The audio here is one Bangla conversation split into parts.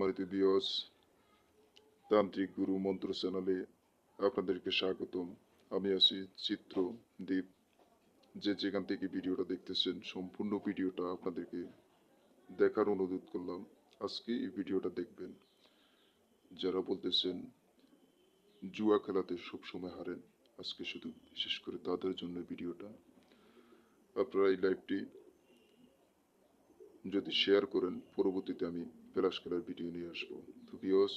মারুতি বিয়স তান্ত্রিক গুরু মন্ত্র চ্যানেলে আপনাদেরকে স্বাগতম। আমি আছি চিত্র দ্বীপ যে যেখান থেকে ভিডিওটা দেখতেছেন, সম্পূর্ণ ভিডিওটা আপনাদেরকে দেখার অনুরোধ করলাম। আজকে এই ভিডিওটা দেখবেন। যারা বলতেছেন, জুয়া খেলাতে সবসময় হারেন, আজকে শুধু বিশেষ করে তাদের জন্য ভিডিওটা। আপনারা এই লাইভটি যদি শেয়ার করেন, পরবর্তীতে আমি ফ্ল্যাশ খেলার ভিডিও নিয়ে আসব। তো বিয়স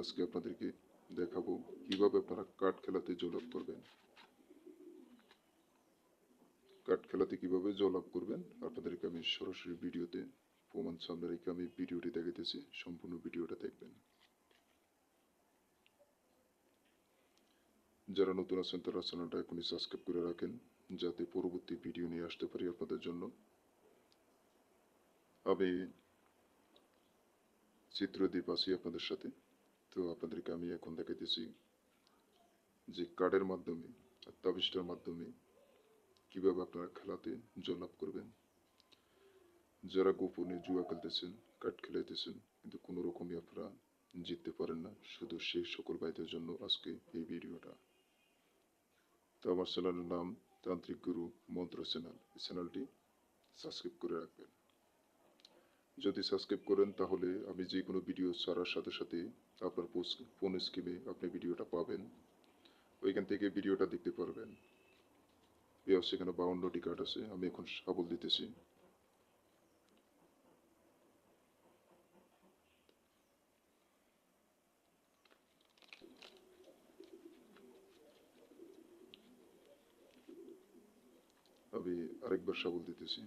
আজকে আপনাদেরকে দেখাবো কীভাবে আপনারা কাঠ খেলাতে জয়লাভ করবেন। কাঠ খেলাতে কীভাবে জয়লাভ করবেন, আপনাদেরকে আমি সরাসরি ভিডিওতে প্রমাণ সামনে রেখে আমি ভিডিওটি দেখাইতেছি, সম্পূর্ণ ভিডিওটা দেখবেন। যারা নতুন আছেন তারা চ্যানেলটা এখনই সাবস্ক্রাইব করে রাখেন, যাতে পরবর্তী ভিডিও নিয়ে আসতে পারি আপনাদের জন্য। আমি চিত্রদ্বীপ আছি আপনাদের সাথে। তো আপনাদেরকে আমি এখন দেখাইতেছি যে কার্ডের মাধ্যমে আর তাবিজটার মাধ্যমে কীভাবে আপনারা খেলাতে জয়লাভ করবেন। যারা গোপনে জুয়া খেলতেছেন, কার্ড খেলাইতেছেন, কিন্তু কোনো রকমই আপনারা জিততে পারেন না। শুধু সেই সকল ভাইদের জন্য আজকে এই ভিডিওটা। তো আমার চ্যানেলের নাম তান্ত্রিক গুরু মন্ত্র চ্যানেল। এই চ্যানেলটি সাবস্ক্রাইব করে রাখবেন। যদি সাবস্ক্রাইব করেন, তাহলে আমি যে কোনো ভিডিও ছাড়ার সাথে সাথে আপনার ফোন স্ক্রিনে আপনি ভিডিওটা পাবেন। ওইখান থেকে ভিডিওটা দেখতে পারবেন। এও সেখানে বাউন্নটি কার্ড আছে, আমি এখন সাবল দিতেছি। আমি আরেকবার সাবল দিতেছি।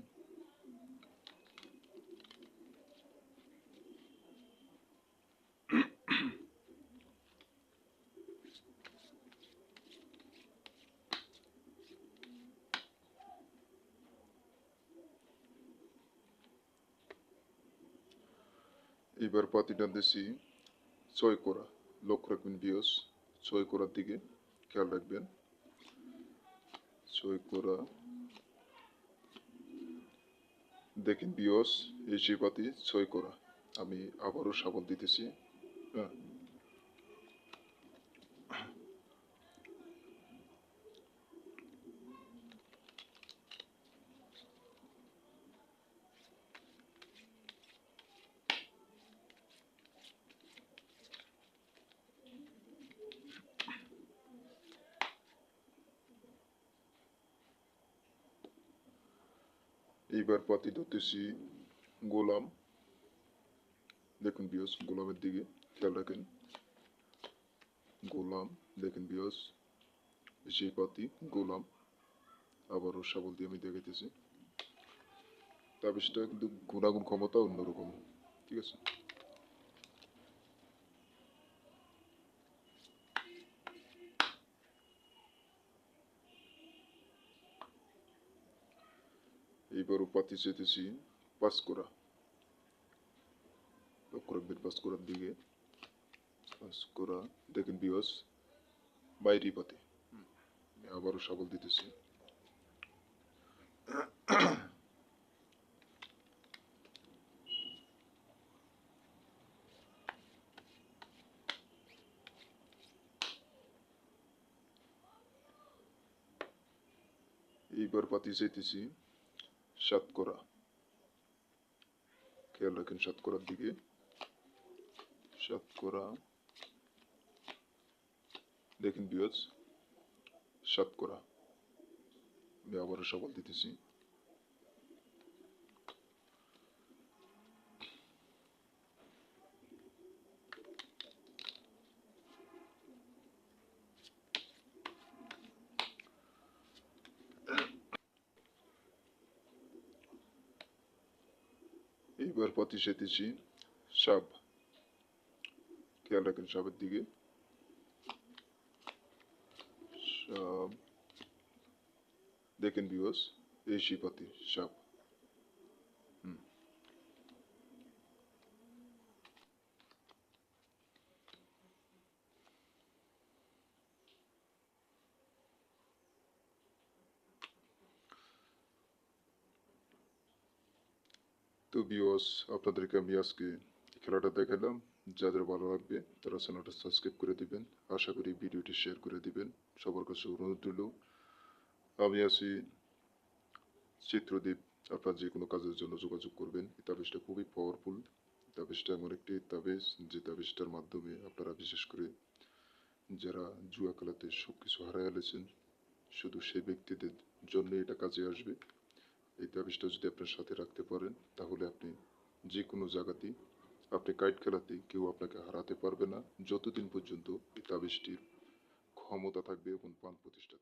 এবার পাতি দিছি ছয় করা লক্ষ্য রাখবেন বিয়স ছয় করার দিকে খেয়াল রাখবেন। ছয় করা দেখেন বিয়স এই সেই পাতি ছয় করা আমি আবারও সাবল দিতেছি। হ্যাঁ। এইবার পাতি ধরতেছি গোলাম। দেখুন বিয়স, গোলামের দিকে খেয়াল রাখেন। গোলাম, দেখেন বিয়স সেই পাতি গোলাম। আবারও সাবল দিয়ে আমি দেখাইতেছি। তাবিজটা কিন্তু গুণাগুণ ক্ষমতা অন্যরকম, ঠিক আছে? এইবারও পাতি চেতেছি পাস করা লক্ষ্য রাখবেন পাস করার দিকে পাস করা দেখেন বিয়স বাইরে পাতি আবারও সাবল দিতেছি এইবার পাতি চাইতেছি সাত করা খেয়াল রাখেন শতকরার দিকে। শতকরা দেখেন বিয়াজ শতকরা করা আমি আবারও দিতেছি। পাতি সেতেছি সব খেয়াল রাখেন সবের দিকে। সব দেখেন বিবস এই শিপতি সাপ। তো বিওস আপনাদেরকে আমি আজকে খেলাটা দেখালাম। যাদের ভালো লাগবে, তারা চ্যানেলটা সাবস্ক্রাইব করে দিবেন। আশা করি ভিডিওটি শেয়ার করে দিবেন। সবার কাছে অনুরোধ রইল, আমি আছি চিত্রদীপ। আপনার যে কোনো কাজের জন্য যোগাযোগ করবেন। এই তাবিজটা খুবই পাওয়ারফুল তাবিজটা এমন একটি তাবিজ যে তাবিজটার মাধ্যমে আপনারা, বিশেষ করে যারা জুয়া খেলাতে সব কিছু ফেলেছেন, শুধু সেই ব্যক্তিদের জন্য এটা কাজে আসবে। এই তাবিজটা যদি আপনার সাথে রাখতে পারেন। তাহলে আপনি যে কোনো জায়গাতেই আপনি কাইট খেলাতে কেউ আপনাকে হারাতে পারবে না। যতদিন পর্যন্ত এই তাবিজটির ক্ষমতা থাকবে এবং পান প্রতিষ্ঠা